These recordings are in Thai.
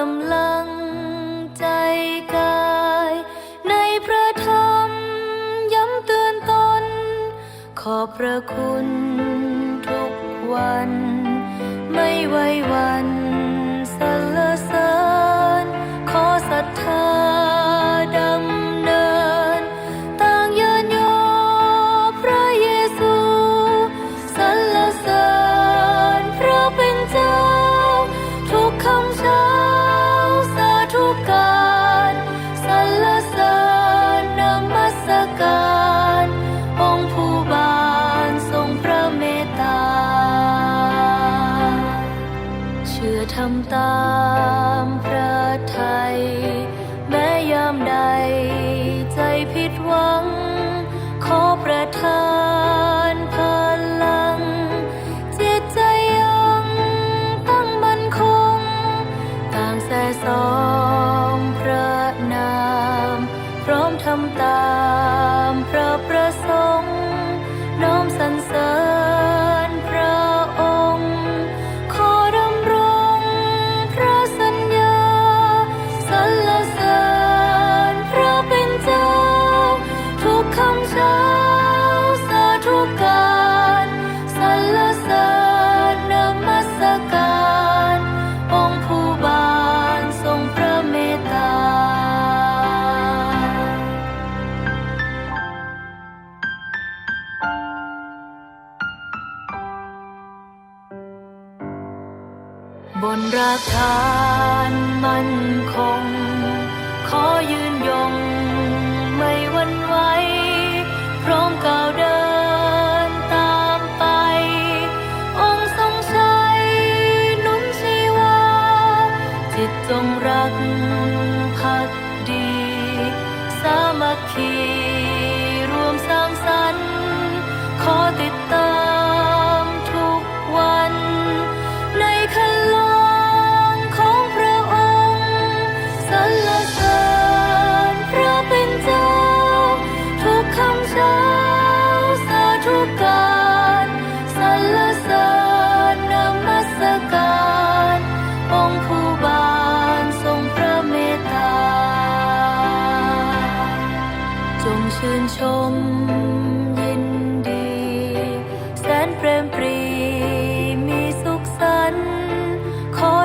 กำลังใจกาย ในพระธรรมย้ำเตือนตน ขอบพระคุณทุกวัน ไม่ไว้วัน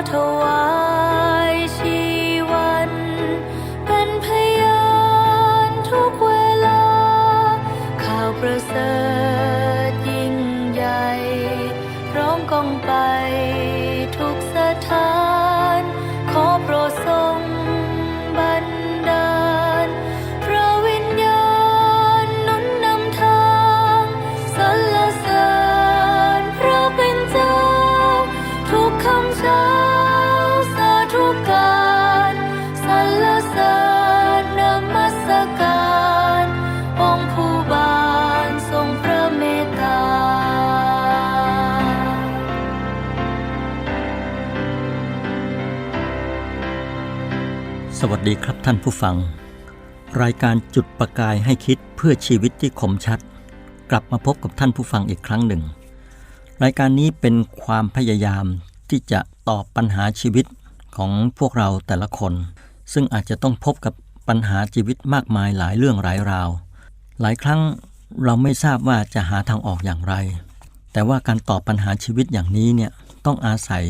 ข วัสดีครับท่านผู้ฟัง รายการจุดประกายให้คิดเพื่อชีวิตที่คมชัด กลับมาพบกับท่านผู้ฟังอีกครั้งหนึ่ง รายการนี้เป็นความพยายามที่จะตอบปัญหาชีวิตของพวกเราแต่ละคน ซึ่งอาจจะต้องพบกับปัญหาชีวิตมากมายหลายเรื่องหลายราว หลายครั้งเราไม่ทราบว่าจะหาทางออกอย่างไร แต่ว่าการตอบปัญหาชีวิตอย่างนี้เนี่ยต้องอาศัย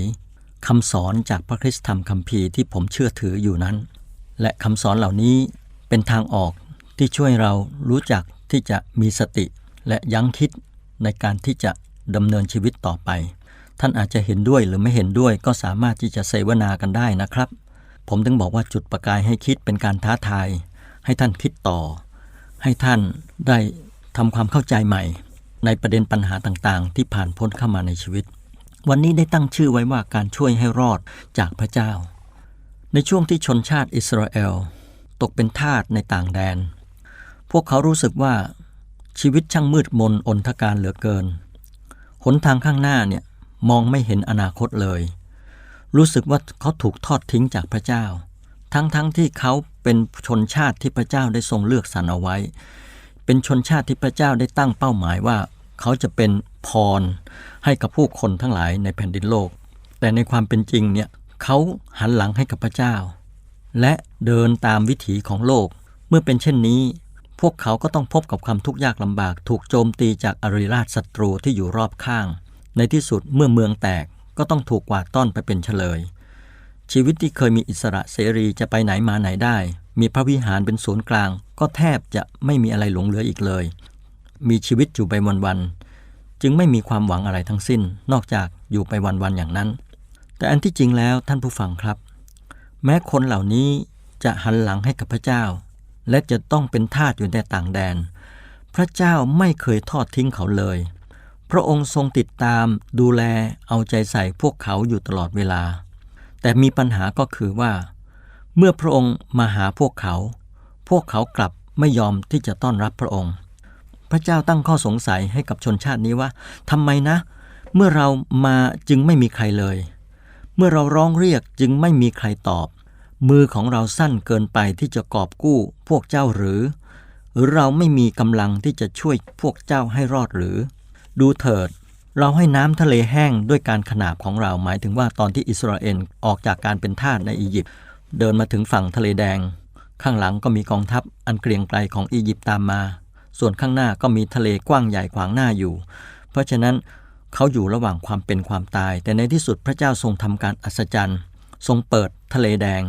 คำสอนจากพระคริสตธรรมคัมภีร์ที่ผมเชื่อถืออยู่นั้น และคำสอนเหล่านี้เป็นทางออกที่ช่วยเรารู้จักที่จะมีสติ และยั้งคิดในการที่จะดำเนินชีวิตต่อไป ท่านอาจจะเห็นด้วยหรือไม่เห็นด้วยก็สามารถที่จะเสวนากันได้นะครับ ผมถึงบอกว่าจุดประกายให้คิดเป็นการท้าทาย ให้ท่านคิดต่อ ให้ท่านได้ทำความเข้าใจใหม่ ในประเด็นปัญหาต่างๆ ที่ผ่านพ้นเข้ามาในชีวิต วันนี้ได้ตั้งชื่อไว้ว่าการช่วยให้รอดจากพระเจ้า ในช่วงที่ชนชาติอิสราเอล ตกเป็นทาสในต่างแดน พวกเขารู้สึกว่าชีวิตช่างมืดมนอนทการเหลือเกิน หนทางข้างหน้าเนี่ยมองไม่เห็นอนาคตเลย รู้สึกว่าเขาถูกทอดทิ้งจากพระเจ้า ทั้งๆทที่เขาเป็นชนชาติที่พระเจ้าได้ทรงเลือกสรรเอาไว้ เป็นชนชาติที่พระเจ้าได้ตั้งเป้าหมายว่า เขาจะเป็นพรให้กับผู้คนทั้งหลายในแผ่นดินโลก แต่ในความเป็นจริงเนี่ย เขาหันหลังให้กับพระเจ้า และเดินตามวิถีของโลก เมื่อเป็นเช่นนี้ พวกเขาก็ต้องพบกับความทุกข์ยากลำบาก ถูกโจมตีจากอริราชศัตรูที่อยู่รอบข้าง ในที่สุดเมื่อเมืองแตกก็ต้องถูกกวาดต้อนไปเป็นเฉลย ชีวิตที่เคยมีอิสระเสรีจะไปไหนมาไหนได้ มีพระวิหารเป็นศูนย์กลาง ก็แทบจะไม่มีอะไรหลงเหลืออีกเลย มีชีวิตอยู่ไปวันๆจึงไม่มีความหวังอะไรทั้งสิ้น นอกจากอยู่ไปวันๆอย่างนั้น แต่อันที่จริงแล้วท่านผู้ฟังครับ แม้คนเหล่านี้จะหันหลังให้กับพระเจ้า และจะต้องเป็นทาสอยู่ในต่างแดน พระเจ้าไม่เคยทอดทิ้งเขาเลย พระองค์ทรงติดตามดูแลเอาใจใส่พวกเขาอยู่ตลอดเวลา แต่มีปัญหาก็คือว่า เมื่อพระองค์มาหาพวกเขา พวกเขากลับไม่ยอมที่จะต้อนรับพระองค์ พระเจ้าตั้งข้อสงสัยให้กับชนชาตินี้ว่าทำไมนะ เมื่อเรามาจึงไม่มีใครเลย เมื่อเราร้องเรียกจึงไม่มีใครตอบ มือของเราสั้นเกินไปที่จะกอบกู้พวกเจ้าหรือ หรือเราไม่มีกำลังที่จะช่วยพวกเจ้าให้รอดหรือ ดูเถิด เราให้น้ำทะเลแห้งด้วยการขนาบของเราหมายถึงว่าตอนที่อิสราเอลออกจากการเป็นทาสในอียิปต์เดินมาถึงฝั่งทะเลแดง ข้างหลังก็มีกองทัพอันเกรียงไกรของอียิปต์ตามมา ส่วนข้างหน้าก็มีทะเลกว้างใหญ่ขวางหน้าอยู่ เพราะฉะนั้น เขาอยู่ระหว่างความเป็นความตาย แต่ในที่สุดพระเจ้าทรงทำการอัศจรรย์ ทรงเปิดทะเลแดง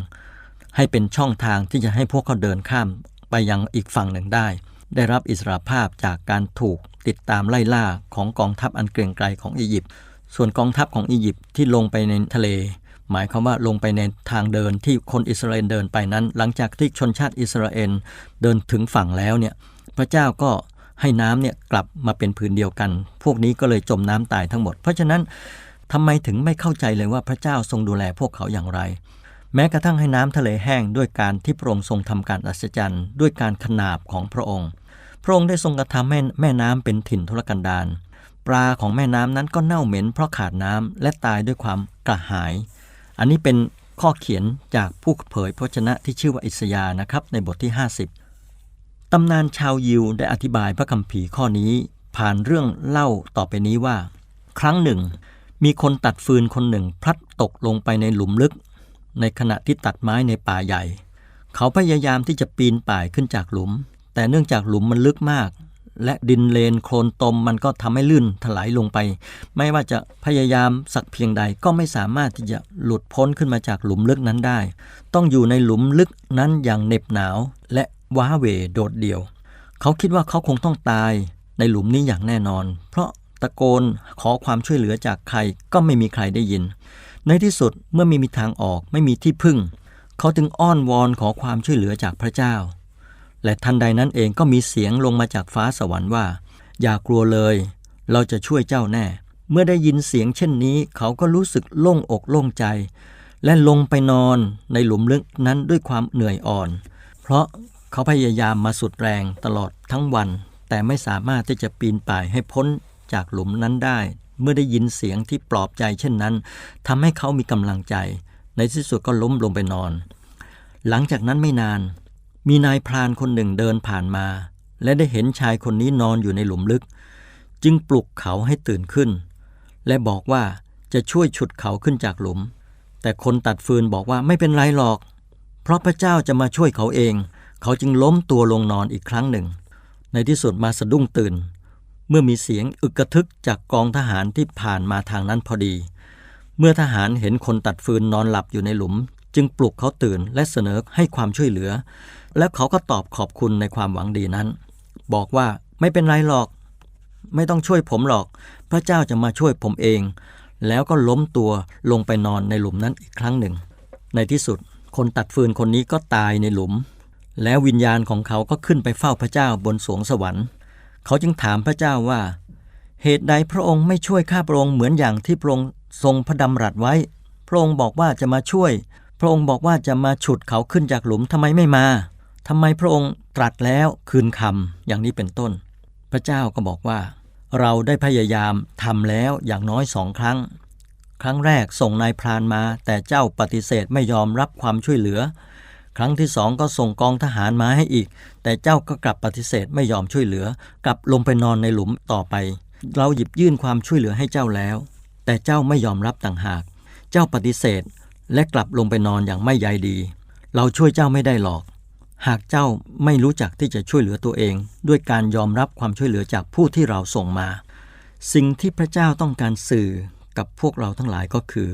ให้เป็นช่องทางที่จะให้พวกเขาเดินข้ามไปยังอีกฝั่งหนึ่งได้ ได้รับอิสรภาพจากการถูกติดตามไล่ล่าของกองทัพอันเกรียงไกรของอียิปต์ ส่วนกองทัพของอียิปต์ที่ลงไปในทะเล หมายความว่าลงไปในทางเดินที่คนอิสราเอลเดินไปนั้น หลังจากที่ชนชาติอิสราเอลเดินถึงฝั่งแล้วเนี่ย พระเจ้าก็ ให้น้ำเนี่ยกลับมาเป็นผืนเดียวกัน พวกนี้ก็เลยจมน้ำตายทั้งหมด เพราะฉะนั้นทำไมถึงไม่เข้าใจเลยว่าพระเจ้าทรงดูแลพวกเขาอย่างไร แม้กระทั่งให้น้ำทะเลแห้งด้วยการที่พระองค์ทรงทำการอัศจรรย์ ด้วยการขนาบของพระองค์ พระองค์ได้ทรงกระทำให้แม่น้ำเป็นถิ่นทุรกันดารปลาของแม่น้ำนั้นก็เน่าเหม็นเพราะขาดน้ำและตายด้วยความกระหาย อันนี้เป็นข้อเขียนจากผู้เผยพระชนะที่ชื่อว่าอิสยานะครับในบทที่ 50 ตำนานชาวยิวได้อธิบายพระคัมภีร์ข้อนี้ ผ่านเรื่องเล่าต่อไปนี้ว่า ครั้งหนึ่ง มีคนตัดฟืนคนหนึ่งพลัดตกลงไปในหลุมลึก ในขณะที่ตัดไม้ในป่าใหญ่ เขาพยายามที่จะปีนป่ายขึ้นจากหลุม แต่เนื่องจากหลุมมันลึกมาก และดินเลนโคลนตมมันก็ทำให้ลื่นถลายลงไป ไม่ว่าจะพยายามสักเพียงใดก็ไม่สามารถที่จะหลุดพ้นขึ้นมาจากหลุมลึกนั้นได้ ต้องอยู่ในหลุมลึกนั้นอย่างเหน็บหนาวและ ว้าเวโดดเดี่ยว เขาคิดว่าเขาคงต้องตายในหลุมนี้อย่างแน่นอน เพราะตะโกนขอความช่วยเหลือจากใครก็ไม่มีใครได้ยิน ในที่สุดเมื่อไม่มีทางออกไม่มีที่พึ่ง เขาจึงอ้อนวอนขอความช่วยเหลือจากพระเจ้า และทันใดนั้นเองก็มีเสียงลงมาจากฟ้าสวรรค์ว่า อย่ากลัวเลย เราจะช่วยเจ้าแน่ เมื่อได้ยินเสียงเช่นนี้ เขาก็รู้สึกโล่งอกโล่งใจ และลงไปนอนในหลุมลึกนั้นด้วยความเหนื่อยอ่อน เพราะ เขาพยายามมาสุดแรงตลอดทั้งวัน แต่ไม่สามารถที่จะปีนป่ายให้พ้นจากหลุมนั้นได้ เมื่อได้ยินเสียงที่ปลอบใจเช่นนั้นทำให้เขามีกำลังใจ ในที่สุดก็ล้มลงไปนอน หลังจากนั้นไม่นาน มีนายพรานคนหนึ่งเดินผ่านมา และได้เห็นชายคนนี้นอนอยู่ในหลุมลึก จึงปลุกเขาให้ตื่นขึ้น และบอกว่าจะช่วยฉุดเขาขึ้นจากหลุม แต่คนตัดฟืนบอกว่าไม่เป็นไรหรอก เพราะพระเจ้าจะมาช่วยเขาเอง เขาจึงล้มตัวลงนอนอีกครั้งหนึ่ง ในที่สุดมาสะดุ้งตื่น เมื่อมีเสียงอึกกระทึกจากกองทหารที่ผ่านมาทางนั้นพอดี เมื่อทหารเห็นคนตัดฟืนนอนหลับอยู่ในหลุม จึงปลุกเขาตื่นและเสนอให้ความช่วยเหลือ แล้วเขาก็ตอบขอบคุณในความหวังดีนั้น บอกว่าไม่เป็นไรหรอก ไม่ต้องช่วยผมหรอก พระเจ้าจะมาช่วยผมเอง แล้วก็ล้มตัวลงไปนอนในหลุมนั้นอีกครั้งหนึ่ง ในที่สุดคนตัดฟืนคนนี้ก็ตายในหลุม แล้ววิญญาณของเขาก็ขึ้นไปเฝ้าพระเจ้าบนสวงสวรรค์ เขาจึงถามพระเจ้าว่า เหตุใดพระองค์ไม่ช่วยข้าพระองค์เหมือนอย่างที่พระองค์ทรงพระดำรัสไว้ พระองค์บอกว่าจะมาช่วย พระองค์บอกว่าจะมาฉุดเขาขึ้นจากหลุมทำไมไม่มาทำไมพระองค์ตรัสแล้วคืนคำอย่างนี้เป็นต้น พระเจ้าก็บอกว่า เราได้พยายามทำแล้วอย่างน้อยสองครั้ง ครั้งแรกส่งนายพรานมา แต่เจ้าปฏิเสธไม่ยอมรับความช่วยเหลือ ครั้งที่สองก็ส่งกองทหารมาให้อีก แต่เจ้าก็กลับปฏิเสธไม่ยอมช่วยเหลือกลับลงไปนอนในหลุมต่อไป เราหยิบยื่นความช่วยเหลือให้เจ้าแล้ว แต่เจ้าไม่ยอมรับต่างหาก เจ้าปฏิเสธ และกลับลงไปนอนอย่างไม่ใยดี เราช่วยเจ้าไม่ได้หรอก หากเจ้าไม่รู้จักที่จะช่วยเหลือตัวเอง ด้วยการยอมรับความช่วยเหลือจากผู้ที่เราส่งมา สิ่งที่พระเจ้าต้องการสื่อกับพวกเราทั้งหลายก็คือ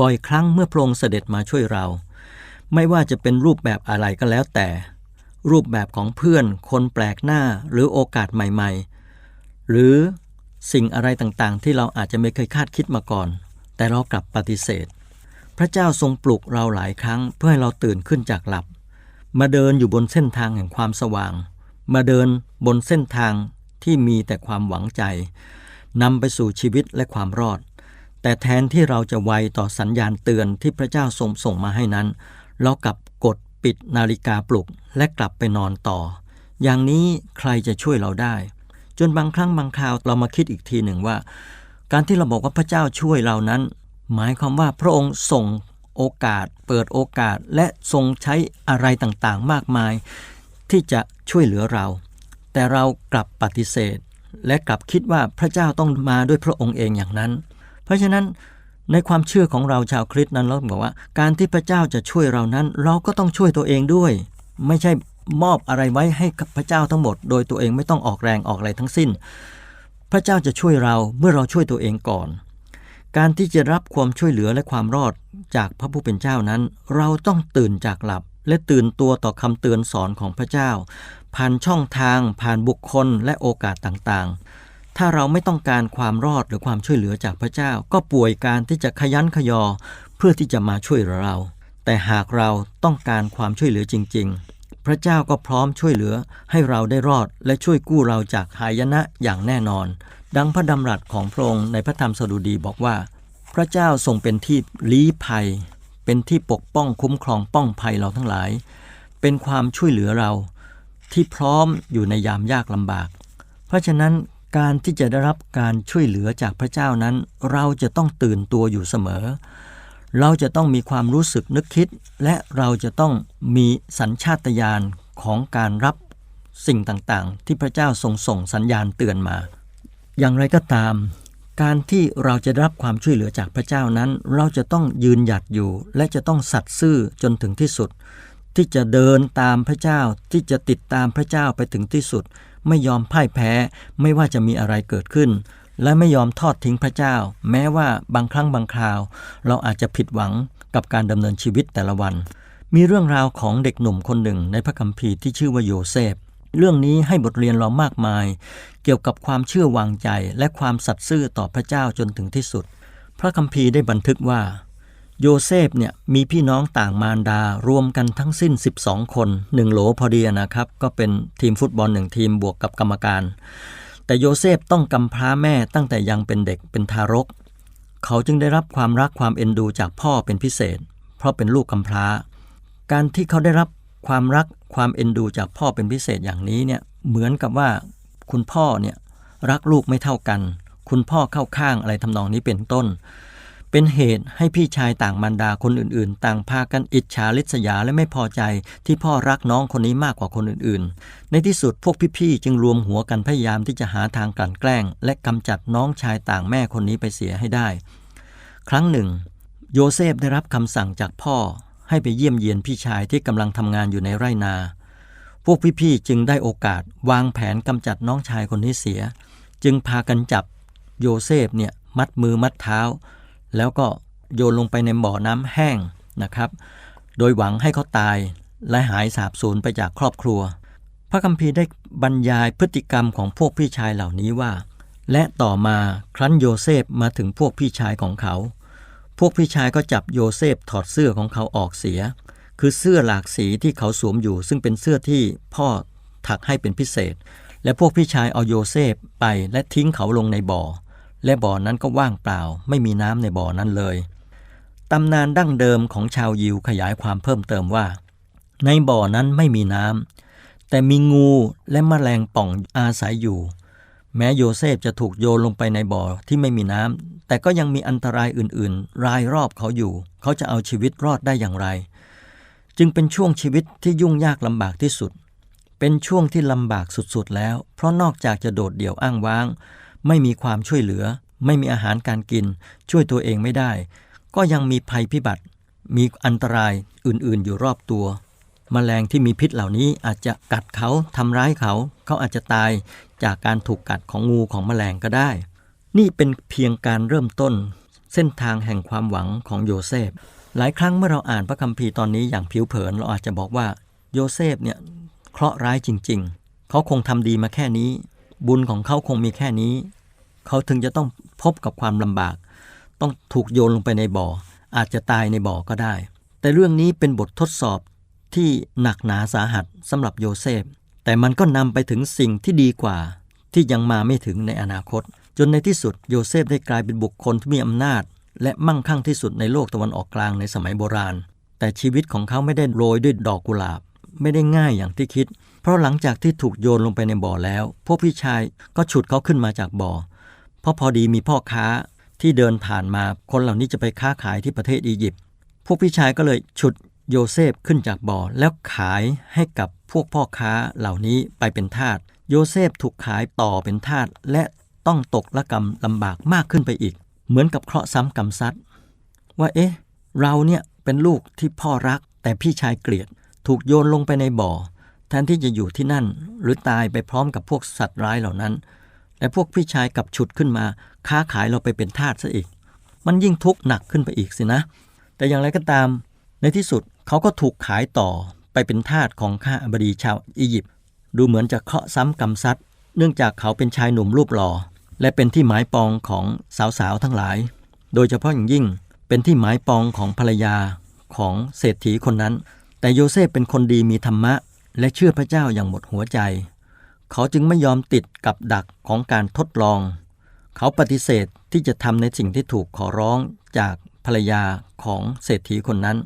บ่อยครั้งเมื่อพระองค์เสด็จมาช่วยเรา ไม่ว่าจะเป็นรูปแบบอะไรก็แล้วแต่ รูปแบบของเพื่อน คนแปลกหน้าหรือโอกาสใหม่ ๆ หรือสิ่งอะไรต่างๆ ที่เราอาจจะไม่เคยคาดคิดมาก่อน แต่เรากลับปฏิเสธ พระเจ้าทรงปลุกเราหลายครั้งเพื่อให้เราตื่นขึ้นจากหลับ มาเดินอยู่บนเส้นทางแห่งความสว่าง มาเดินบนเส้นทางที่มีแต่ความหวังใจนำไปสู่ชีวิตและความรอด แต่แทนที่เราจะไวต่อสัญญาณเตือนที่พระเจ้าทรงส่งมาให้นั้น เรากลับกดปิดนาฬิกาปลุกและกลับไปนอนต่อ อย่างนี้ใครจะช่วยเราได้ จนบางครั้งบางคราวเรามาคิดอีกทีหนึ่งว่า การที่เราบอกว่าพระเจ้าช่วยเรานั้น หมายความว่าพระองค์ส่งโอกาส เปิดโอกาสและทรงใช้อะไรต่างๆ มากมาย ที่จะช่วยเหลือเรา แต่เรากลับปฏิเสธ และกลับคิดว่าพระเจ้าต้องมาด้วยพระองค์เองอย่างนั้น เพราะฉะนั้น ในความเชื่อของเราชาวคริสต์นั้นเราบอกว่า การที่พระเจ้าจะช่วยเรานั้น เราก็ต้องช่วยตัวเองด้วย ไม่ใช่มอบอะไรไว้ให้กับพระเจ้าทั้งหมด โดยตัวเองไม่ต้องออกแรงออกอะไรทั้งสิ้น พระเจ้าจะช่วยเราเมื่อเราช่วยตัวเองก่อน การที่จะรับความช่วยเหลือและความรอดจากพระผู้เป็นเจ้านั้น เราต้องตื่นจากหลับและตื่นตัวต่อคำเตือนสอนของพระเจ้า ผ่านช่องทางผ่านบุคคลและโอกาสต่างๆ ถ้าเราไม่ต้องการความรอดหรือความช่วยเหลือจากพระเจ้า ก็ป่วยการที่จะขยันขยอเพื่อที่จะมาช่วยเรา แต่หากเราต้องการความช่วยเหลือจริง ๆ พระเจ้าก็พร้อมช่วยเหลือให้เราได้รอดและช่วยกู้เราจากหายนะอย่างแน่นอน ดังพระดำรัสของพระองค์ในพระธรรมสดุดีบอกว่า พระเจ้าทรงเป็นที่ลี้ภัย เป็นที่ปกป้องคุ้มครองป้องภัยเราทั้งหลาย เป็นความช่วยเหลือเราที่พร้อมอยู่ในยามยากลำบาก เพราะฉะนั้น การที่จะได้รับการช่วยเหลือจากพระเจ้านั้น เราจะต้องตื่นตัวอยู่เสมอ เราจะต้องมีความรู้สึกนึกคิด และเราจะต้องมีสัญชาตญาณของการรับสิ่งต่างๆ ที่พระเจ้าทรงส่งสัญญาณเตือนมา อย่างไรก็ตาม การที่เราจะได้รับความช่วยเหลือจากพระเจ้านั้น เราจะต้องยืนหยัดอยู่ และจะต้องสัตย์ซื่อจนถึงที่สุด ที่จะเดินตามพระเจ้าที่จะติดตามพระเจ้าไปถึงที่สุด ไม่ยอมพ่ายแพ้ ไม่ว่าจะมีอะไรเกิดขึ้น และไม่ยอมทอดทิ้งพระเจ้า แม้ว่าบางครั้งบางคราว เราอาจจะผิดหวังกับการดำเนินชีวิตแต่ละวัน มีเรื่องราวของเด็กหนุ่มคนหนึ่งในพระคัมภีร์ที่ชื่อว่าโยเซฟเรื่องนี้ให้บทเรียนเรามากมาย เกี่ยวกับความเชื่อวางใจและความสัตย์ซื่อต่อพระเจ้าจนถึงที่สุด พระคัมภีร์ได้บันทึกว่า โยเซฟเนี่ยมีพี่น้องต่างมารดารวมกันทั้งสิ้น 12 คนหนึ่งโหลพอดีนะครับ ก็เป็นทีมฟุตบอลหนึ่งทีมบวกกับกรรมการ แต่โยเซฟต้องกำพร้าแม่ตั้งแต่ยังเป็นเด็กเป็นทารก เขาจึงได้รับความรักความเอ็นดูจากพ่อเป็นพิเศษ เพราะเป็นลูกกำพร้า การที่เขาได้รับความรักความเอ็นดูจากพ่อเป็นพิเศษอย่างนี้เนี่ยเหมือนกับว่าคุณพ่อเนี่ยรักลูกไม่เท่ากัน คุณพ่อเข้าข้างอะไรทำนองนี้เป็นต้น เป็นเหตุให้พี่ชายต่างมารดาคนอื่นๆ ต่างพากันอิจฉาริษยาและไม่พอใจที่พ่อรักน้องคนนี้มากกว่าคนอื่นๆ ในที่สุดพวกพี่ๆ จึงรวมหัวกันพยายามที่จะหาทางกลั่นแกล้ง และกำจัดน้องชายต่างแม่คนนี้ไปเสียให้ได้ ครั้งหนึ่ง โยเซฟได้รับคำสั่งจากพ่อให้ไปเยี่ยมเยียนพี่ชายที่กำลังทำงานอยู่ในไร่นา พวกพี่ๆ จึงได้โอกาสวางแผนกำจัดน้องชายคนนี้เสีย จึงพากันจับโยเซฟเนี่ยมัดมือมัดเท้า แล้วก็โยนลงไปในบ่อน้ำแห้งนะครับ โดยหวังให้เขาตายและหายสาบสูญไปจากครอบครัว พระคัมภีร์ได้บรรยายพฤติกรรมของพวกพี่ชายเหล่านี้ว่า และต่อมาครั้นโยเซฟมาถึงพวกพี่ชายของเขา พวกพี่ชายก็จับโยเซฟถอดเสื้อของเขาออกเสีย คือเสื้อหลากสีที่เขาสวมอยู่ ซึ่งเป็นเสื้อที่พ่อถักให้เป็นพิเศษ และพวกพี่ชายเอาโยเซฟไปและทิ้งเขาลงในบ่อ และบ่อนั้นก็ว่างเปล่า ไม่มีน้ำในบ่อนั้นเลยตำนานดั้งเดิมของชาวยิวขยายความเพิ่มเติมว่า ในบ่อนั้นไม่มีน้ำแต่มีงูและแมลงป่องอาศัยอยู่ แม้โยเซฟจะถูกโยนลงไปในบ่อที่ไม่มีน้ำแต่ก็ยังมีอันตรายอื่นๆ รายรอบเขาอยู่ เขาจะเอาชีวิตรอดได้อย่างไร จึงเป็นช่วงชีวิตที่ยุ่งยากลำบากที่สุด เป็นช่วงที่ลำบากสุดๆแล้ว เพราะนอกจากจะโดดเดี่ยวอ้างว้าง ไม่มีความช่วยเหลือ ไม่มีอาหารการกิน ช่วยตัวเองไม่ได้ ก็ยังมีภัยพิบัติ มีอันตรายอื่นๆ อยู่รอบตัวมแมลงที่มีพิษเหล่านี้อาจจะกัดเขาทำร้ายเขา เขาอาจจะตายจากการถูกกัดของงูของแมลงก็ได้ นี่เป็นเพียงการเริ่มต้น เส้นทางแห่งความหวังของโยเซฟ หลายครั้งเมื่อเราอ่านพระคัมภีร์ตอนนี้อย่างผิวเผินเราอาจจะบอกว่าโยเซฟเนี่ยเคราะห์ร้ายจริง ๆ เขาคงทำดีมาแค่นี้ บุญของเขาคงมีแค่นี้ เขาถึงจะต้องพบกับความลำบาก ต้องถูกโยนลงไปในบ่อ อาจจะตายในบ่อก็ได้ แต่เรื่องนี้เป็นบททดสอบที่หนักหนาสาหัสสำหรับโยเซฟ แต่มันก็นำไปถึงสิ่งที่ดีกว่า ที่ยังมาไม่ถึงในอนาคต จนในที่สุดโยเซฟได้กลายเป็นบุคคลที่มีอำนาจ และมั่งคั่งที่สุดในโลกตะวันออกกลางในสมัยโบราณ แต่ชีวิตของเขาไม่ได้โรยด้วยดอกกุหลาบ ไม่ได้ง่ายอย่างที่คิด ราะหลังจากที่ถูกโยนลงไปในบ่อแล้ว พวกพี่ชายก็ฉุดเขาขึ้นมาจากบ่อ เพราะพอดีมีพ่อค้าที่เดินผ่านมาคนเหล่านี้จะไปค้าขายที่ประเทศอียิปต์พวกพี่ชายก็เลยฉุดโยเซฟขึ้นจากบ่อแล้วขายให้กับพวกพ่อค้าเหล่านี้ไปเป็นทาสโยเซฟถูกขายต่อเป็นทาสและต้องตกละกรรมลำบากมากขึ้นไปอีก เหมือนกับเคราะห์ซ้ำกรรมซัดว่าเอ๊ะ เราเนี่ยเป็นลูกที่พ่อรักแต่พี่ชายเกลียด ถูกโยนลงไปในบ่อ แทนที่จะอยู่ที่นั่น หรือตายไปพร้อมกับพวกสัตว์ร้ายเหล่านั้น และพวกพี่ชายกลับฉุดขึ้นมา ค้าขายเราไปเป็นทาสซะอีก มันยิ่งทุกข์หนักขึ้นไปอีกสินะ แต่อย่างไรก็ตาม ในที่สุดเขาก็ถูกขายต่อไปเป็นทาสของข้าบดีชาวอียิปต์ดูเหมือนจะเคราะห์ซ้ำกรรมซัดเนื่องจากเขาเป็นชายหนุ่มรูปหล่อและเป็นที่หมายปองของสาวๆทั้งหลาย โดยเฉพาะอย่างยิ่งเป็นที่หมายปองของภรรยาของเศรษฐีคนนั้น แต่โยเซฟเป็นคนดีมีธรรมะ และเชื่อพระเจ้าอย่างหมดหัวใจ เขาจึงไม่ยอมติดกับดักของการทดลอง เขาปฏิเสธที่จะทำในสิ่งที่ถูกขอร้องจากภรรยาของเศรษฐีคนนั้น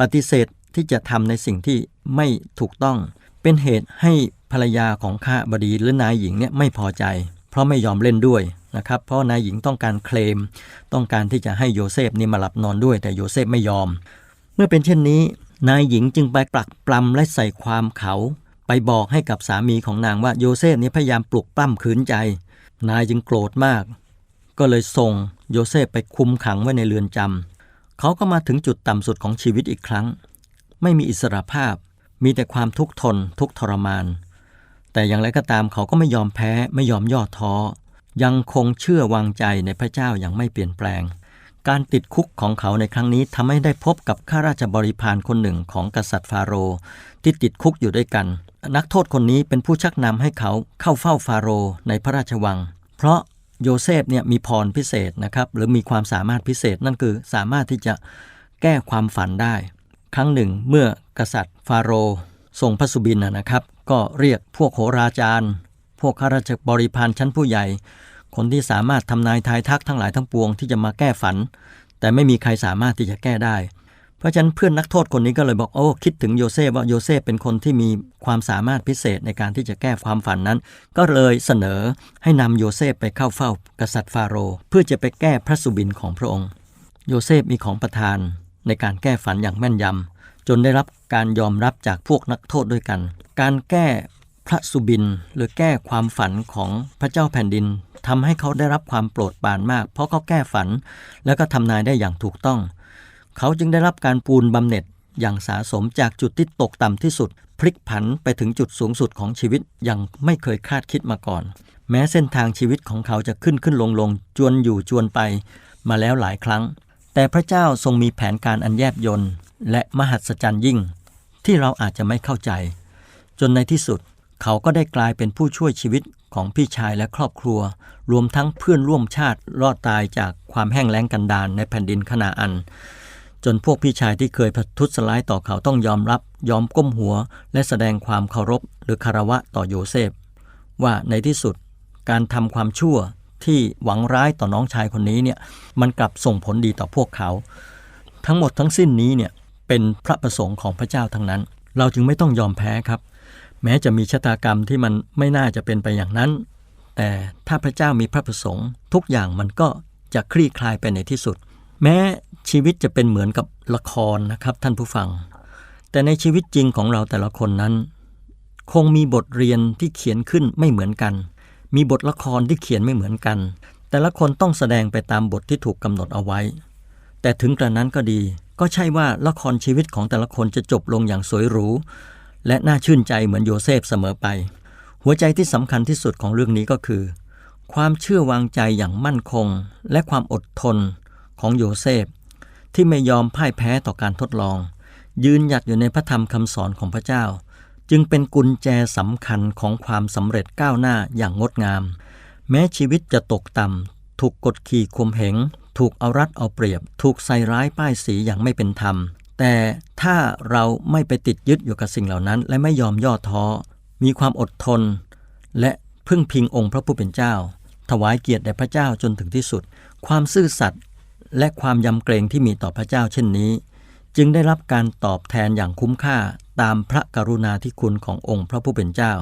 ปฏิเสธที่จะทำในสิ่งที่ไม่ถูกต้อง เป็นเหตุให้ภรรยาของข้าบดีหรือนายหญิงเนี่ยไม่พอใจ เพราะไม่ยอมเล่นด้วยนะครับ เพราะนายหญิงต้องการเคลม ต้องการที่จะให้โยเซฟนี่มาหลับนอนด้วย แต่โยเซฟไม่ยอม เมื่อเป็นเช่นนี้ นายหญิงจึงไปปลักปลำและใส่ความเขา ไปบอกให้กับสามีของนางว่าโยเซฟนี้พยายามปลุกปล้ำขืนใจ นายจึงโกรธมาก ก็เลยส่งโยเซฟไปคุมขังไว้ในเรือนจำเขาก็มาถึงจุดต่ำสุดของชีวิตอีกครั้ง ไม่มีอิสรภาพ มีแต่ความทุกข์ทนทุกทรมาน แต่อย่างไรก็ตามเขาก็ไม่ยอมแพ้ไม่ยอมย่อท้อยังคงเชื่อวางใจในพระเจ้าอย่างไม่เปลี่ยนแปลง การติดคุกของเขาในครั้งนี้ทำให้ได้พบกับข้าราชบริพารคนหนึ่งของกษัตริย์ฟาโรห์ที่ติดคุกอยู่ด้วยกัน นักโทษคนนี้เป็นผู้ชักนำให้เขาเข้าเฝ้าฟาโรห์ในพระราชวัง เพราะโยเซฟเนี่ยมีพรพิเศษนะครับหรือมีความสามารถพิเศษนั่นคือสามารถที่จะแก้ความฝันได้ ครั้งหนึ่งเมื่อกษัตริย์ฟาโรห์ทรงพระสุบินนะนะครับ ก็เรียกพวกโหราจารย์ พวกข้าราชบริพารชั้นผู้ใหญ่ คนที่สามารถทำนายทายทักทั้งหลายทั้งปวงที่จะมาแก้ฝัน แต่ไม่มีใครสามารถที่จะแก้ได้ เพราะฉะนั้นเพื่อนนักโทษคนนี้ก็เลยบอกโอ้คิดถึงโยเซฟว่าโยเซฟเป็นคนที่มีความสามารถพิเศษในการที่จะแก้ความฝันนั้น ก็เลยเสนอให้นำโยเซฟไปเข้าเฝ้ากษัตริย์ฟาโรห์เพื่อจะไปแก้พระสุบินของพระองค์ โยเซฟมีของประทานในการแก้ฝันอย่างแม่นยำจนได้รับการยอมรับจากพวกนักโทษด้วยกัน การแก้พระสุบินหรือแก้ความฝันของพระเจ้าแผ่นดิน ทำให้เขาได้รับความโปรดปรานมาก เพราะเขาแก้ฝัน แล้วก็ทำนายได้อย่างถูกต้อง เขาจึงได้รับการปูนบำเหน็จอย่างสาสมจากจุดที่ตกต่ำที่สุด พลิกผันไปถึงจุดสูงสุดของชีวิตอย่างไม่เคยคาดคิดมาก่อน แม้เส้นทางชีวิตของเขาจะขึ้นขึ้นลงลงจวนอยู่จวนไป มาแล้วหลายครั้ง แต่พระเจ้าทรงมีแผนการอันแยบยลและมหัศจรรย์ยิ่ง ที่เราอาจจะไม่เข้าใจ จนในที่สุด เขาก็ได้กลายเป็นผู้ช่วยชีวิตของพี่ชายและครอบครัว รวมทั้งเพื่อนร่วมชาติรอดตายจากความแห้งแล้งกันดารในแผ่นดินคณาอัน จนพวกพี่ชายที่เคยประทุษร้ายต่อเขาต้องยอมรับ ยอมก้มหัว และแสดงความเคารพหรือคารวะต่อโยเซฟ ว่าในที่สุด การทำความชั่วที่หวังร้ายต่อน้องชายคนนี้เนี่ยมันกลับส่งผลดีต่อพวกเขา ทั้งหมดทั้งสิ้นนี้เนี่ยเป็นพระประสงค์ของพระเจ้าทั้งนั้น เราจึงไม่ต้องยอมแพ้ครับ แม้จะมีชะตากรรมที่มันไม่น่าจะเป็นไปอย่างนั้น แต่ถ้าพระเจ้ามีพระประสงค์ ทุกอย่างมันก็จะคลี่คลายไปในที่สุด แม้ชีวิตจะเป็นเหมือนกับละครนะครับท่านผู้ฟัง แต่ในชีวิตจริงของเราแต่ละคนนั้น คงมีบทเรียนที่เขียนขึ้นไม่เหมือนกัน มีบทละครที่เขียนไม่เหมือนกัน แต่ละคนต้องแสดงไปตามบทที่ถูกกำหนดเอาไว้ แต่ถึงกระนั้นก็ดี ก็ใช่ว่าละครชีวิตของแต่ละคนจะจบลงอย่างสวยหรู และน่าชื่นใจเหมือนโยเซฟเสมอไป หัวใจที่สำคัญที่สุดของเรื่องนี้ก็คือ ความเชื่อวางใจอย่างมั่นคง และความอดทนของโยเซฟ ที่ไม่ยอมพ่ายแพ้ต่อการทดลอง ยืนหยัดอยู่ในพระธรรมคำสอนของพระเจ้า จึงเป็นกุญแจสำคัญของความสำเร็จก้าวหน้าอย่างงดงาม แม้ชีวิตจะตกต่ำถูกกดขี่ข่มเหงถูกเอารัดเอาเปรียบ ถูกใส่ร้ายป้ายสีอย่างไม่เป็นธรรม แต่ถ้าเราไม่ไปติดยึดอยู่กับสิ่งเหล่านั้น และไม่ยอมย่อท้อ มีความอดทน และพึ่งพิงองค์พระผู้เป็นเจ้า ถวายเกียรติแด่พระเจ้าจนถึงที่สุด ความซื่อสัตย์และความยำเกรงที่มีต่อพระเจ้าเช่นนี้ จึงได้รับการตอบแทนอย่างคุ้มค่าตามพระกรุณาธิคุณขององค์พระผู้เป็นเจ้า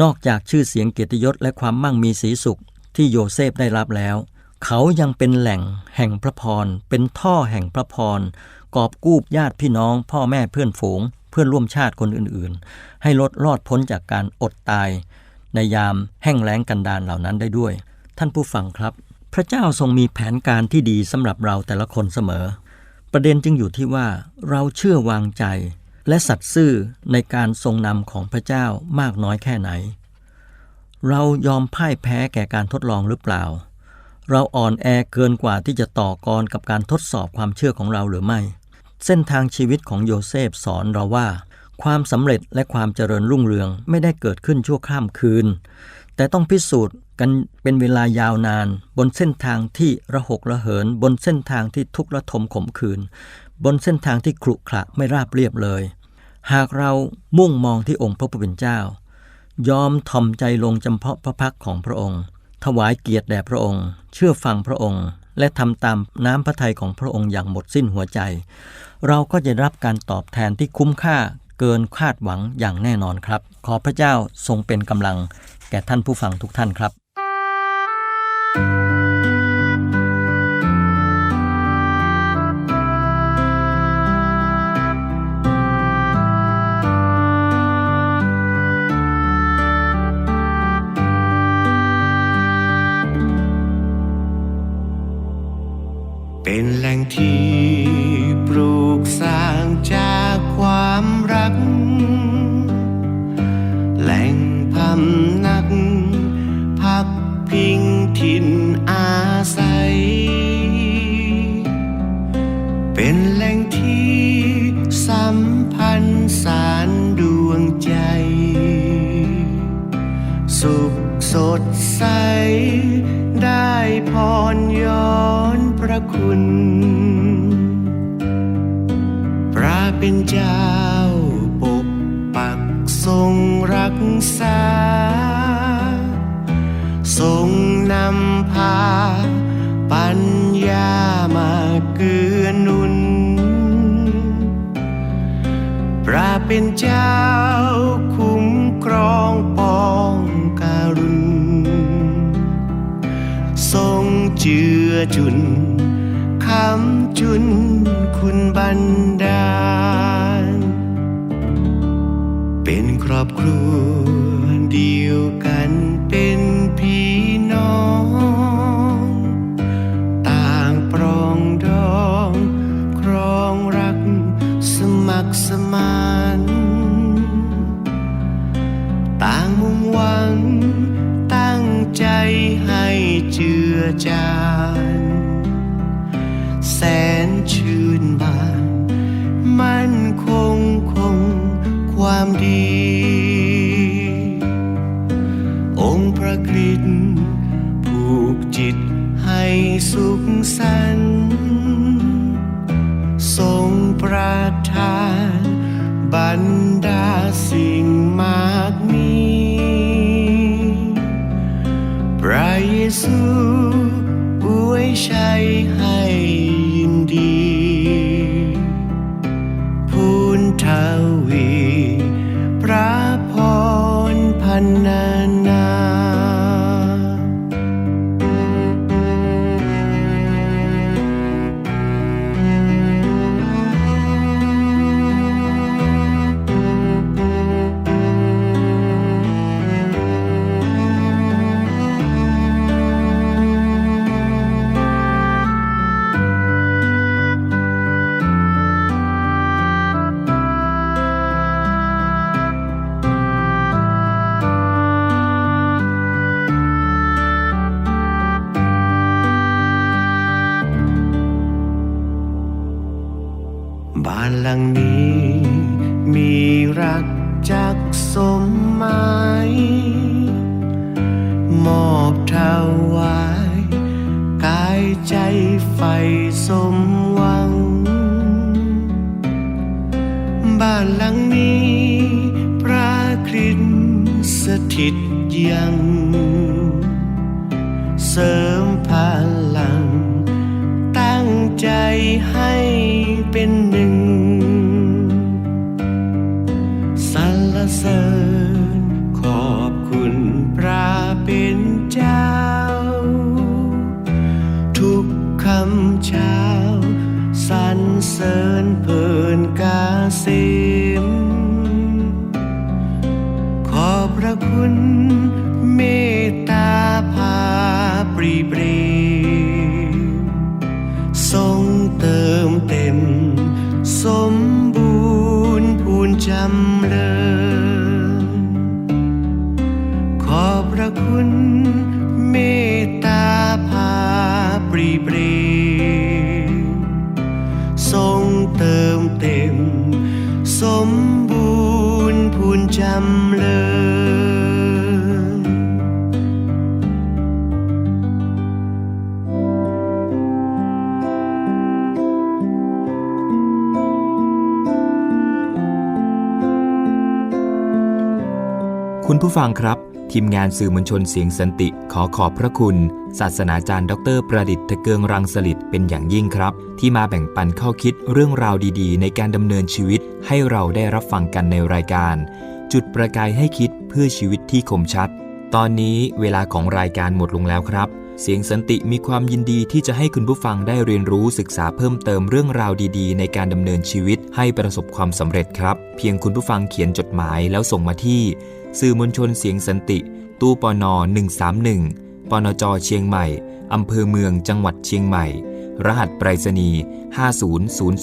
นอกจากชื่อเสียงเกียรติยศและความมั่งมีสีสุขที่โยเซฟได้รับแล้ว เขายังเป็นแหล่งแห่งพระพร เป็นท่อแห่งพระพร กอบกู้ญาติพี่น้อง พ่อแม่เพื่อนฝูง เพื่อนร่วมชาติคนอื่นๆ ให้ลดรอดพ้นจากการอดตาย ในยามแห้งแล้งกันดารเหล่านั้นได้ด้วย ท่านผู้ฟังครับ พระเจ้าทรงมีแผนการที่ดีสำหรับเราแต่ละคนเสมอ ประเด็นจึงอยู่ที่ว่าเราเชื่อวางใจ และสัตย์ซื่อในการทรงนำของพระเจ้ามากน้อยแค่ไหน เรายอมพ่ายแพ้แก่การทดลองหรือเปล่า เราอ่อนแอเกินกว่าที่จะต่อกรกับการทดสอบความเชื่อของเราหรือไม่ เส้นทางชีวิตของโยเซฟสอนเราว่า ความสำเร็จและความเจริญรุ่งเรืองไม่ได้เกิดขึ้นชั่วข้ามคืน แต่ต้องพิสูจน์กันเป็นเวลายาวนาน บนเส้นทางที่ระหกระเหิน บนเส้นทางที่ทุกข์ระทมขมขื่นบนเส้นทางที่ขรุขระไม่ราบเรียบเลย หากเรามุ่งมองที่องค์พระผู้เป็นเจ้า ยอมทอมใจลงจำเพาะพระพักของพระองค์ ถวายเกียรติแด่พระองค์ เชื่อฟังพระองค์ และทำตามน้ำพระทัยของพระองค์อย่างหมดสิ้นหัวใจ เราก็จะรับการตอบแทนที่คุ้มค่าเกินคาดหวังอย่างแน่นอนครับ ขอพระเจ้าทรงเป็นกำลัง แก่ท่านผู้ฟังทุกท่านครับ คุณ พระเป็นเจ้าปกปักทรงรักษา ทรงนำพา ปัญญามาเกื้อหนุน พระเป็นเจ้าคุ้มครองปองการุณ ทรงเจือจุนำจุนคุณบันดาล เป็นครอบครัว ไฟสมหวัง บ้านหลังนี้พระคริสต์สถิตยังเสริม ระคุณ เมตตาพาปรีเปรมทรงเติมเต็ม สมบูรณ์พูนจำเริญคุณผู้ฟังครับ ทีมงานสื่อมวลชนเสียงสันติ ขอขอบพระคุณ ศาสนาจารย์ ดร ประดิษฐ์ทะเกืองรังสลิดเป็นอย่างยิ่งครับ ที่มาแบ่งปันข้อคิดเรื่องราวดีๆ ในการดำเนินชีวิตให้เราได้รับฟังกันในรายการ จุดประกายให้คิดเพื่อชีวิตที่คมชัด ตอนนี้เวลาของรายการหมดลงแล้วครับ เสียงสันติมีความยินดีที่จะให้คุณผู้ฟังได้เรียนรู้ศึกษาเพิ่มเติมเรื่องราวดีๆ ในการดำเนินชีวิตให้ประสบความสำเร็จครับ เพียงคุณผู้ฟังเขียนจดหมายแล้วส่งมาที่ สื่อมวลชนเสียงสันติ ตู้ปน131ปนจเชียงใหม่อำเภอเมืองจังหวัดเชียงใหม่ รหัสไปรษณีย์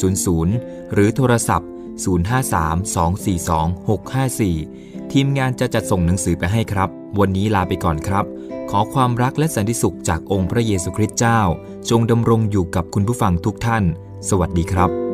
50000 หรือโทรศัพท์ 053-242-654 ทีมงานจะจัดส่งหนังสือไปให้ครับ วันนี้ลาไปก่อนครับ ขอความรักและสันติสุขจากองค์พระเยซูคริสต์เจ้า จงดำรงอยู่กับคุณผู้ฟังทุกท่าน สวัสดีครับ